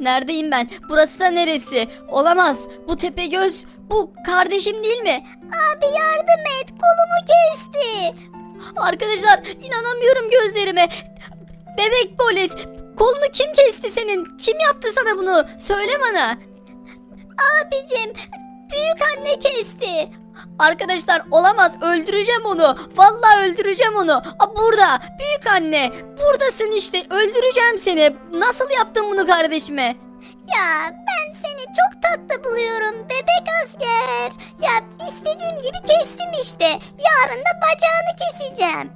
Neredeyim ben? Burası da neresi? Olamaz. Bu tepe göz bu kardeşim değil mi? Abi yardım et. Kolumu kesti. Arkadaşlar inanamıyorum gözlerime. Bebek polis. Kolunu kim kesti senin? Kim yaptı sana bunu? Söyle bana. Abicim büyük anne kesti. Arkadaşlar olamaz öldüreceğim onu. Vallahi öldüreceğim onu. Aa, burada büyük anne. Buradasın işte öldüreceğim seni. Nasıl yaptın bunu kardeşime? Ya ben seni çok tatlı buluyorum bebek asker. Ya istediğim gibi kestim işte. Yarın da bacağını keseceğim.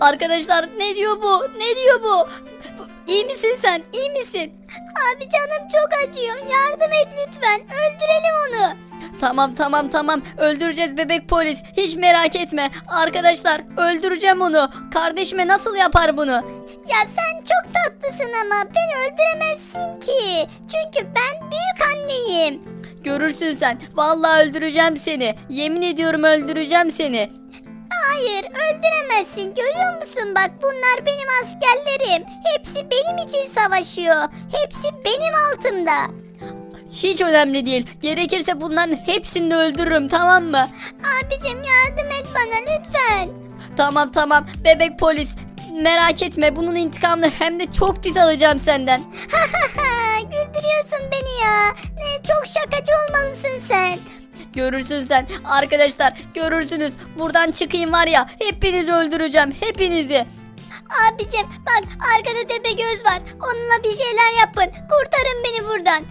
Arkadaşlar ne diyor bu? Ne diyor bu? İyi misin sen? İyi misin? Abi canım çok acıyor. Yardım et lütfen. Öldürelim onu. Tamam tamam tamam. Öldüreceğiz bebek polis. Hiç merak etme. Arkadaşlar öldüreceğim onu. Kardeşime nasıl yapar bunu? Ya sen çok tatlısın ama beni öldüremezsin ki. Çünkü ben büyük anneyim. Görürsün sen. Vallahi öldüreceğim seni. Yemin ediyorum öldüreceğim seni. Hayır öldüremezsin görüyor musun bak bunlar benim askerlerim. Hepsi benim için savaşıyor. Hepsi benim altımda. Hiç önemli değil. Gerekirse bunların hepsini de öldürürüm tamam mı? Abicim yardım et bana lütfen. Tamam tamam bebek polis. Merak etme bunun intikamını hem de çok pis alacağım senden. Güldürüyorsun beni ya. Ne çok şakacı olmalısın sen. Görürsün sen arkadaşlar görürsünüz buradan çıkayım var ya hepinizi öldüreceğim hepinizi. Abicim bak arkada tepe göz var onunla bir şeyler yapın kurtarın beni buradan.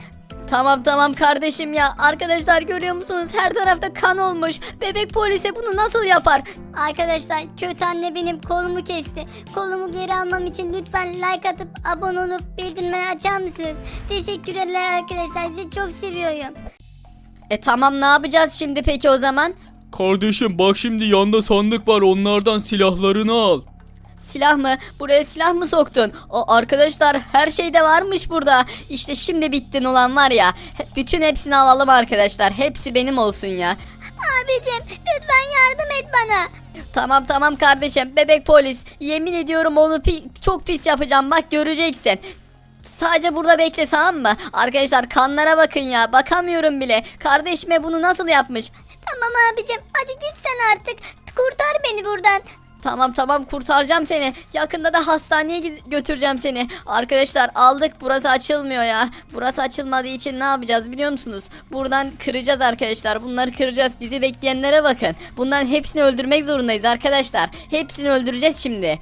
Tamam tamam kardeşim ya arkadaşlar görüyor musunuz her tarafta kan olmuş bebek polise bunu nasıl yapar? Arkadaşlar kötü anne benim kolumu kesti kolumu geri almam için lütfen like atıp abone olup bildirimleri açar mısınız? Teşekkürler arkadaşlar sizi çok seviyorum. E tamam ne yapacağız şimdi peki o zaman? Kardeşim bak şimdi yanda sandık var onlardan silahlarını al. Silah mı? Buraya silah mı soktun? O arkadaşlar her şeyde varmış burada. İşte şimdi bittin olan var ya. Bütün hepsini alalım arkadaşlar. Hepsi benim olsun ya. Abicim lütfen yardım et bana. Tamam tamam kardeşim. Bebek polis. Yemin ediyorum onu pi- çok pis yapacağım. Bak göreceksin. Sadece burada bekle tamam mı? Arkadaşlar kanlara bakın ya. Bakamıyorum bile. Kardeşime bunu nasıl yapmış? Tamam abicim. Hadi git sen artık. Kurtar beni buradan. Tamam tamam kurtaracağım seni. Yakında da hastaneye götüreceğim seni. Arkadaşlar aldık burası açılmıyor ya. Burası açılmadığı için ne yapacağız biliyor musunuz? Buradan kıracağız arkadaşlar. Bunları kıracağız. Bizi bekleyenlere bakın. Bunların hepsini öldürmek zorundayız arkadaşlar. Hepsini öldüreceğiz şimdi.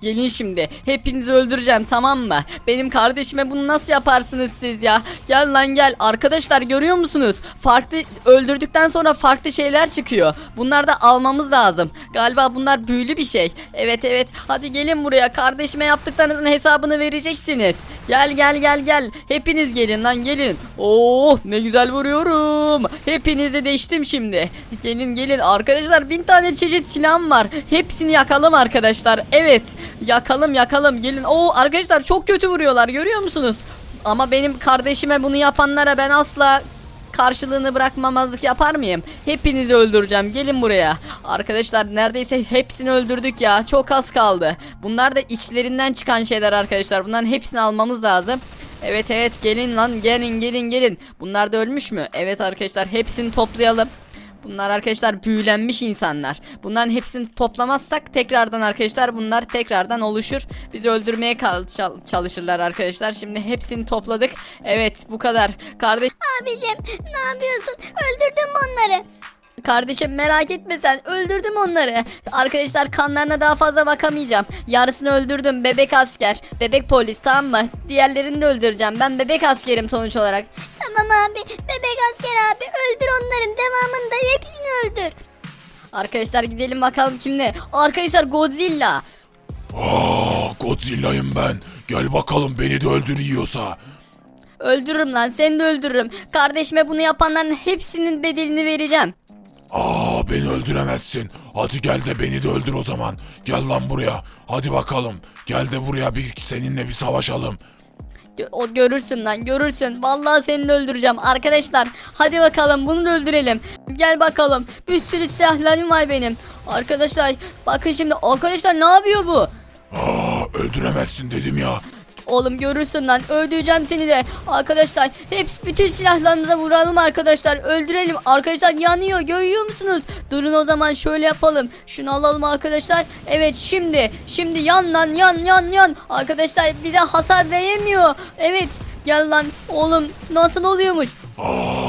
Gelin şimdi. Hepinizi öldüreceğim tamam mı? Benim kardeşime bunu nasıl yaparsınız siz ya? Gel lan gel. Arkadaşlar görüyor musunuz? Farklı öldürdükten sonra farklı şeyler çıkıyor. Bunlar da almamız lazım. Galiba bunlar büyülü bir şey. Evet evet. Hadi gelin buraya. Kardeşime yaptıklarınızın hesabını vereceksiniz. Gel gel gel gel. Hepiniz gelin lan gelin. Oh ne güzel vuruyorum. Hepinizi deştim şimdi. Gelin gelin. Arkadaşlar bin tane çeşit silahım var. Hepsini yakalım arkadaşlar. Evet. Yakalım yakalım. Gelin. Oo arkadaşlar çok kötü vuruyorlar. Görüyor musunuz? Ama benim kardeşime bunu yapanlara ben asla karşılığını bırakmamazlık yapar mıyım? Hepinizi öldüreceğim. Gelin buraya. Arkadaşlar neredeyse hepsini öldürdük ya. Çok az kaldı. Bunlar da içlerinden çıkan şeyler arkadaşlar. Bunların hepsini almamız lazım. Evet evet gelin lan gelin gelin gelin. Bunlar da ölmüş mü? Evet arkadaşlar hepsini toplayalım. Bunlar arkadaşlar büyülenmiş insanlar. Bunların hepsini toplamazsak tekrardan arkadaşlar bunlar tekrardan oluşur. Bizi öldürmeye çalışırlar arkadaşlar. Şimdi hepsini topladık. Evet bu kadar. Kardeş Abicim ne yapıyorsun? Öldürdün mü onları? Kardeşim merak etme sen öldürdüm onları. Arkadaşlar kanlarına daha fazla bakamayacağım. Yarısını öldürdüm bebek asker. Bebek polis tamam mı? Diğerlerini de öldüreceğim. Ben bebek askerim sonuç olarak. Tamam abi. Bebek asker abi. Öldür onların devamında hepsini öldür. Arkadaşlar gidelim bakalım kimle. Arkadaşlar Godzilla. Aa Godzilla'yım ben. Gel bakalım beni de öldür yiyorsa. Öldürürüm lan seni de öldürürüm. Kardeşime bunu yapanların hepsinin bedelini vereceğim. Aa beni öldüremezsin. Hadi gel de beni de öldür o zaman. Gel lan buraya. Hadi bakalım. Gel de buraya bir seninle bir savaşalım. O görürsün lan görürsün. Vallahi seni de öldüreceğim. Arkadaşlar hadi bakalım bunu da öldürelim. Gel bakalım. Bir sürü silahlarım var benim. Arkadaşlar bakın şimdi arkadaşlar ne yapıyor bu? Aa öldüremezsin dedim ya. Oğlum görürsün lan öldüreceğim seni de. Arkadaşlar hepsi bütün silahlarımıza vuralım arkadaşlar. Öldürelim. Arkadaşlar yanıyor görüyor musunuz? Durun o zaman şöyle yapalım. Şunu alalım arkadaşlar. Evet şimdi. Şimdi yan lan yan yan yan. Arkadaşlar bize hasar değemiyor. Evet gel lan oğlum nasıl oluyormuş? Aa,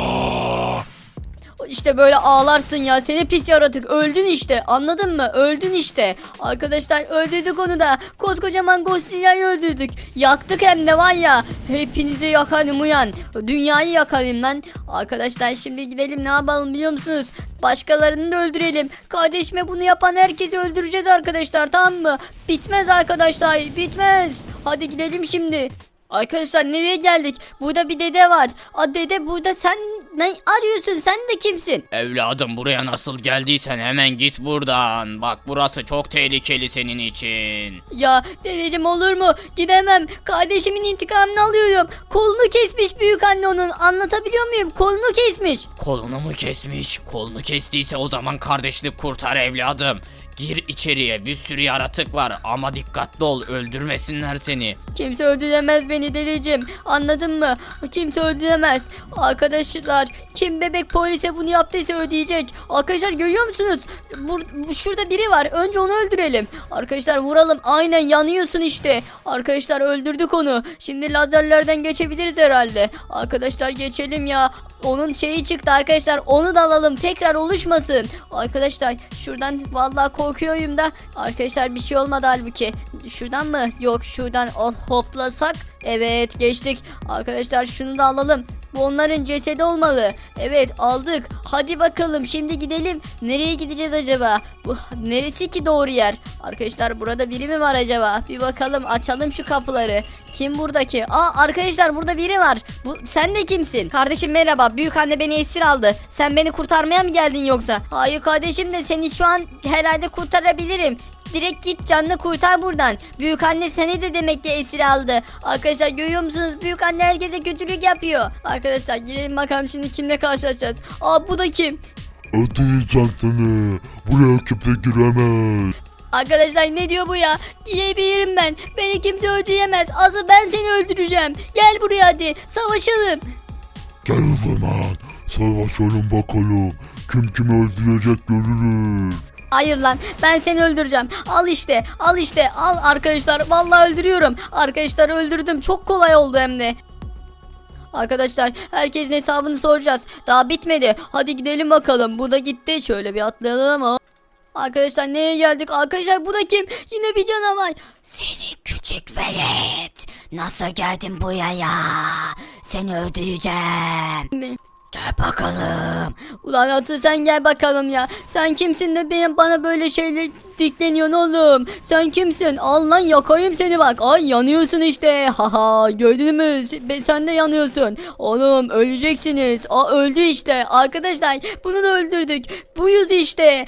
İşte böyle ağlarsın ya. Seni pis yaratık. Öldün işte. Anladın mı? Öldün işte. Arkadaşlar öldürdük onu da. Koskocaman Godzilla'yı öldürdük. Yaktık hem de var ya. Hepinizi yakarım uyan. Dünyayı yakarım lan arkadaşlar şimdi gidelim. Ne yapalım biliyor musunuz? Başkalarını da öldürelim. Kardeşime bunu yapan herkesi öldüreceğiz arkadaşlar. Tamam mı? Bitmez arkadaşlar. Bitmez. Hadi gidelim şimdi. Arkadaşlar nereye geldik? Burada bir dede var. A dede burada sen ne arıyorsun? Sen de kimsin? Evladım buraya nasıl geldiysen hemen git buradan. Bak burası çok tehlikeli senin için. Ya dedeciğim olur mu? Gidemem. Kardeşimin intikamını alıyorum. Kolunu kesmiş büyük anne onun. Anlatabiliyor muyum? Kolunu kesmiş. Kolunu mu kesmiş? Kolunu kestiyse o zaman kardeşlik kurtar evladım. Gir içeriye bir sürü yaratık var ama dikkatli ol öldürmesinler seni. Kimse öldüremez beni dedeciğim. Anladın mı? Kimse öldüremez. Arkadaşlar kim bebek polise bunu yaptıysa ödeyecek. Arkadaşlar görüyor musunuz? Bur bu- şurada biri var. Önce onu öldürelim. Arkadaşlar vuralım. Aynen yanıyorsun işte. Arkadaşlar öldürdük onu. Şimdi lazerlerden geçebiliriz herhalde. Arkadaşlar geçelim ya. Onun şeyi çıktı arkadaşlar. Onu da alalım. Tekrar oluşmasın. Arkadaşlar şuradan vallahi korkuyorum da. Arkadaşlar bir şey olmadı halbuki. Şuradan mı? Yok şuradan o- hoplasak. Evet geçtik. Arkadaşlar şunu da alalım. Bu onların cesedi olmalı. Evet aldık. Hadi bakalım şimdi gidelim. Nereye gideceğiz acaba? Bu neresi ki doğru yer? Arkadaşlar burada biri mi var acaba? Bir bakalım açalım şu kapıları. Kim buradaki? Aa arkadaşlar burada biri var. Bu sen de kimsin? Kardeşim merhaba. Büyük anne beni esir aldı. Sen beni kurtarmaya mı geldin yoksa? Hayır kardeşim de seni şu an herhalde kurtarabilirim. Direkt git canını kurtar buradan. Büyük anne seni de demek ki esir aldı. Arkadaşlar görüyor musunuz? Büyük anne herkese kötülük yapıyor. Arkadaşlar girelim bakalım şimdi kimle karşılaşacağız. Aa bu da kim? öldüreceğim seni. Buraya kimse giremez. Arkadaşlar ne diyor bu ya? Gidebilirim ben. Beni kimse öldüremez. Asıl ben seni öldüreceğim. Gel buraya hadi. Savaşalım. Gel o zaman. Savaşalım bakalım. Kim kimi öldürecek görürüz. Hayır lan ben seni öldüreceğim. Al işte al işte al arkadaşlar. Vallahi öldürüyorum. Arkadaşlar öldürdüm. Çok kolay oldu hem de. Arkadaşlar herkesin hesabını soracağız. Daha bitmedi. Hadi gidelim bakalım. Bu da gitti. Şöyle bir atlayalım. Arkadaşlar neye geldik? Arkadaşlar bu da kim? Yine bir canavar. Seni küçük velet. Nasıl geldin buraya? Seni öldüreceğim. Gel bakalım. Ulan Atı sen gel bakalım ya. Sen kimsin de benim bana böyle şeyler dikleniyorsun oğlum. Sen kimsin? Al lan yakayım seni bak. Ay yanıyorsun işte. Haha gördün mü? Sen de yanıyorsun. Oğlum öleceksiniz. Aa öldü işte. Arkadaşlar bunu da öldürdük. Buyuz işte.